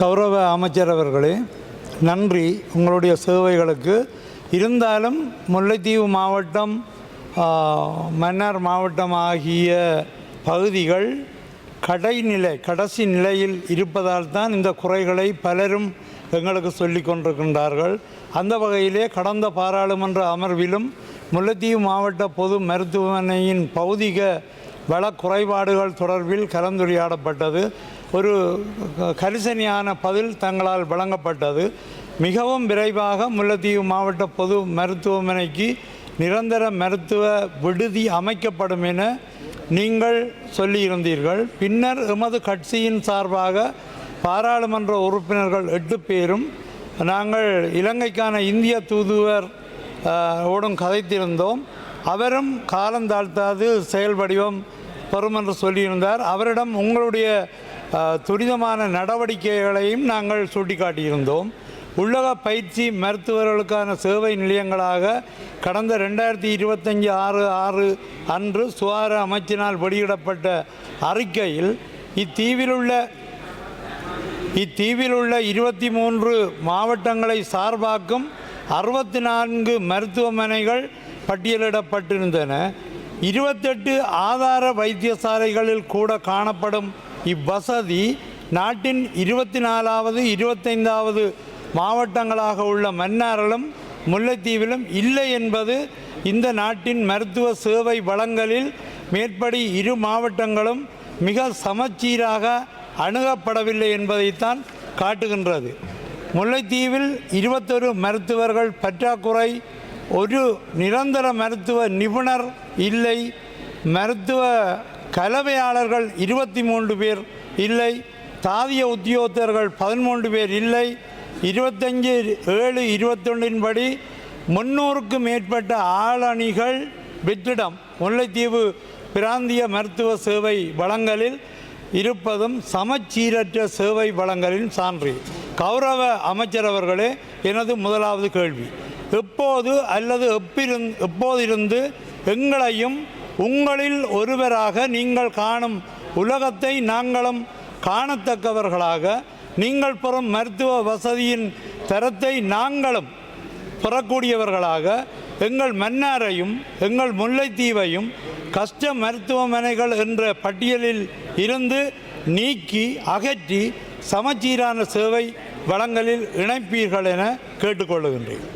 கௌரவ அமைச்சர் அவர்களே நன்றி. உங்களுடைய சேவைகளுக்கு இருந்தாலும் முல்லைத்தீவு மாவட்டம் மன்னார் மாவட்டம் ஆகிய பகுதிகள் கடைநிலை கடைசி நிலையில் இருப்பதால் தான் இந்த குறைகளை பலரும் எங்களுக்கு சொல்லி கொண்டிருக்கின்றார்கள். அந்த வகையிலே கடந்த பாராளுமன்ற அமர்விலும் முல்லைத்தீவு மாவட்ட பொது மருத்துவமனையின் பௌதிக வள குறைபாடுகள் தொடர்பில் கலந்துரையாடப்பட்டது. ஒரு கரிசனியான கரிசனையான பதில் தங்களால் வழங்கப்பட்டது. மிகவும் விரைவாக முல்லைத்தீவு மாவட்ட பொது மருத்துவமனைக்கு நிரந்தர மருத்துவ விடுதி அமைக்கப்படும் என நீங்கள் சொல்லியிருந்தீர்கள். பின்னர் எமது கட்சியின் சார்பாக பாராளுமன்ற உறுப்பினர்கள் எட்டு பேரும் நாங்கள் இலங்கைக்கான இந்திய தூதுவர் ஓடும் கதைத்திருந்தோம். அவரும் காலந்தாழ்த்தாது செயல் வடிவம் வரும் என்று சொல்லியிருந்தார். அவரிடம் உங்களுடைய துரிதமான நடவடிக்கைகளையும் நாங்கள் சுட்டிக்காட்டியிருந்தோம். உள்ளக பயிற்சி மருத்துவர்களுக்கான சேவை நிலையங்களாக கடந்த ரெண்டாயிரத்தி இருபத்தஞ்சி ஆறு ஆறு அன்று சுகாதார அமைச்சினால் வெளியிடப்பட்ட அறிக்கையில் இத்தீவிலுள்ள இத்தீவில் உள்ள இருபத்தி மூன்று மாவட்டங்களை சார்பாக்கும் அறுபத்தி நான்கு மருத்துவமனைகள் பட்டியலிடப்பட்டிருந்தன. இருபத்தெட்டு ஆதார வைத்தியசாலைகளில் கூட காணப்படும் இவ்வசதி நாட்டின் இருபத்தி நாலாவது இருபத்தைந்தாவது மாவட்டங்களாக உள்ள மன்னாரிலும் முல்லைத்தீவிலும் இல்லை என்பது இந்த நாட்டின் மருத்துவ சேவை வளங்களில் மேற்படி இரு மாவட்டங்களும் மிக சமச்சீராக அணுகப்படவில்லை என்பதைத்தான் காட்டுகின்றது. முல்லைத்தீவில் இருபத்தொரு மருத்துவர்கள் பற்றாக்குறை ஒரு நிரந்தர மருத்துவ நிபுணர் இல்லை. மருத்துவ கலவையாளர்கள் இருபத்தி மூன்று பேர் இல்லை. தாதிய உத்தியோகத்தர்கள் பதிமூன்று பேர் இல்லை. இருபத்தஞ்சு ஏழு இருபத்தொன்றின் படி முன்னூறுக்கு மேற்பட்ட ஆளணிகள் வெற்றிடம். முல்லைத்தீவு பிராந்திய மருத்துவ சேவை வளங்களில் இருப்பதும் சமச்சீரற்ற சேவை வளங்களின் சான்று. கௌரவ அமைச்சர் அவர்களே எனது முதலாவது கேள்வி. எப்போது அல்லது எப்பிருந் எப்போதிருந்து எங்களையும் உங்களில் ஒருவராக நீங்கள் காணும் உலகத்தை நாங்களும் காணத்தக்கவர்களாக நீங்கள் பெறும் மருத்துவ வசதியின் தரத்தை நாங்களும் பெறக்கூடியவர்களாக எங்கள் மன்னாரையும் எங்கள் முல்லைத்தீவையும் கஷ்ட மருத்துவமனைகள் என்ற பட்டியலில் இருந்து நீக்கி அகற்றி சமச்சீரான சேவை வளங்களில் இணைப்பீர்கள் என கேட்டுக்கொள்கின்றேன்